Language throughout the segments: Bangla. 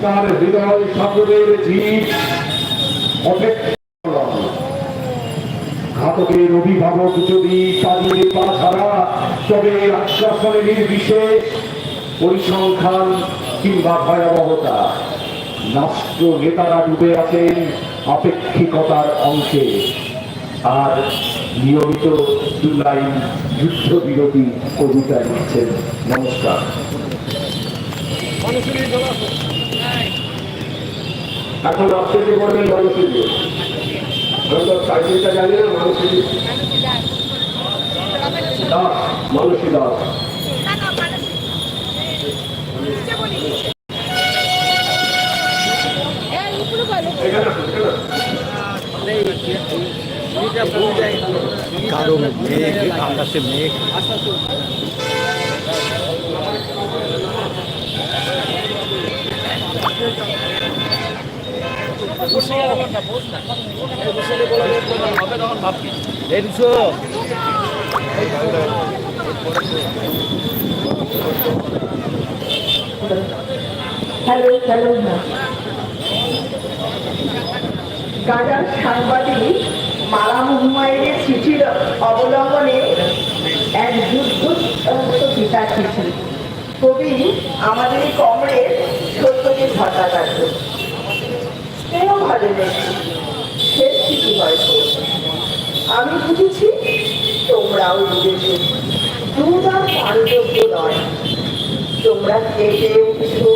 হিংসার হৃদয় সকলের জীব ঘাতকের অভিভাবক যদি তাদের পা ছাড়া তবে পরিসংখ্যান কিংবা ভয়াবহতা। রাষ্ট্র নেতারা ডুবে আছেন আপেক্ষিকতার অংশে। আর নিয়মিত দু লাইন যুদ্ধবিরতি কবিতা লিখছেন নমস্কার এখন আপনাকে বলবেন মানুষের আমরা সাইকেলটা জানি না মানুষের দাস মানুষই দাস। কালো মেঘ, আকাশে মেঘ। হ্যালো হ্যালো গাজার সাংবাদিক মালা মুহুমায়ের চিঠির অবলম্বনে এক যুদ্ধ পিতা চিঠি কবি আমাদের কমরেড সত্যজিৎ ভট্টাচার্য। শেষ চিঠি হয়তো আমি বুঝেছি তোমরাও বুঝেছ। দুধ আর পারযোগ্য নয়। তোমরা কেটে উঠছো।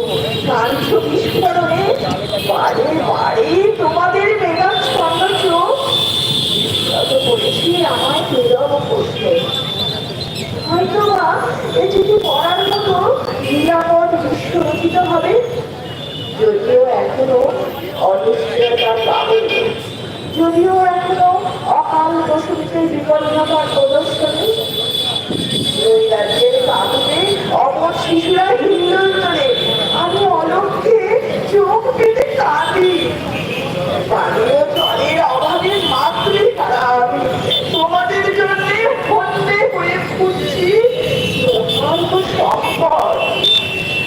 কাঁদছো বিস্ফোরণে। বারে বারে তোমাদের চোখ। বিস্মৃত করেছি আমায় নীরব প্রশ্নে। হয়তো বা এ চিঠি পড়ার মতো নিরাপদ বিশ্ব হবে। যদিও এখনও অনিশ্চয়তার বাবনে যদিও এখনও অকাল বসন্তের বিপন্নতার প্রদর্শনী ওই রাজ্যের কাকুকে অমর শিশুরা হিন্দল আমি অলক্ষে চোখ পেতে কাঁদি। পানীয় জলের অভাবে মাত্রে তারা তোমাদের জন্য হন্যে হয়ে অত্যন্ত সম্পদ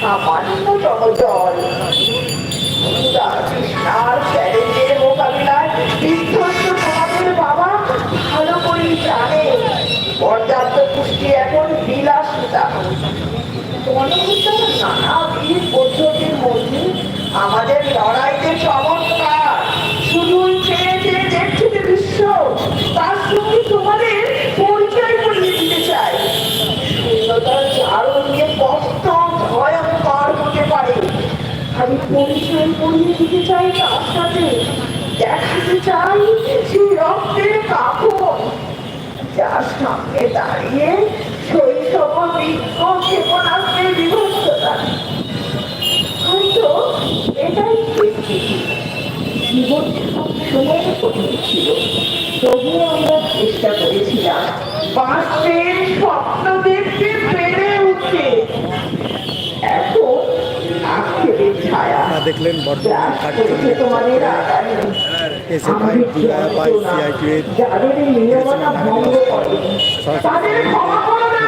সামান্যতম জল আমাদের লড়াইতে চমৎকার। শুধুই চেয়ে চেয়ে দেখছে যে বিশ্ব, তার সঙ্গে তোমাদের পরিচয় করিয়ে দিতে চাই। শূন্যতার চারণ নিয়ে কষ্ট ভয়ঙ্কর হতে পারে। আমি পরিচয় করিয়ে দিতে চাই তার সাথে। দেখাতে চাই সেই রক্তের কাপড়। যার সামনে দাঁড়িয়ে শৈশব বৃক্ষ ক্ষেপণাস্ত্রের বিভক্ততা তবুও আমরা চেষ্টা করেছিলাম বাঁচতে স্বপ্ন দেখতে পেরে উঠতে। এখন আক্ষেপের ছায়া। দেখলেন বর্তমান এসএফআই ডিআইএফআই সিআইটিএর যাদের নিরবতা ভঙ্গ করে তাদের ক্ষমা করো না।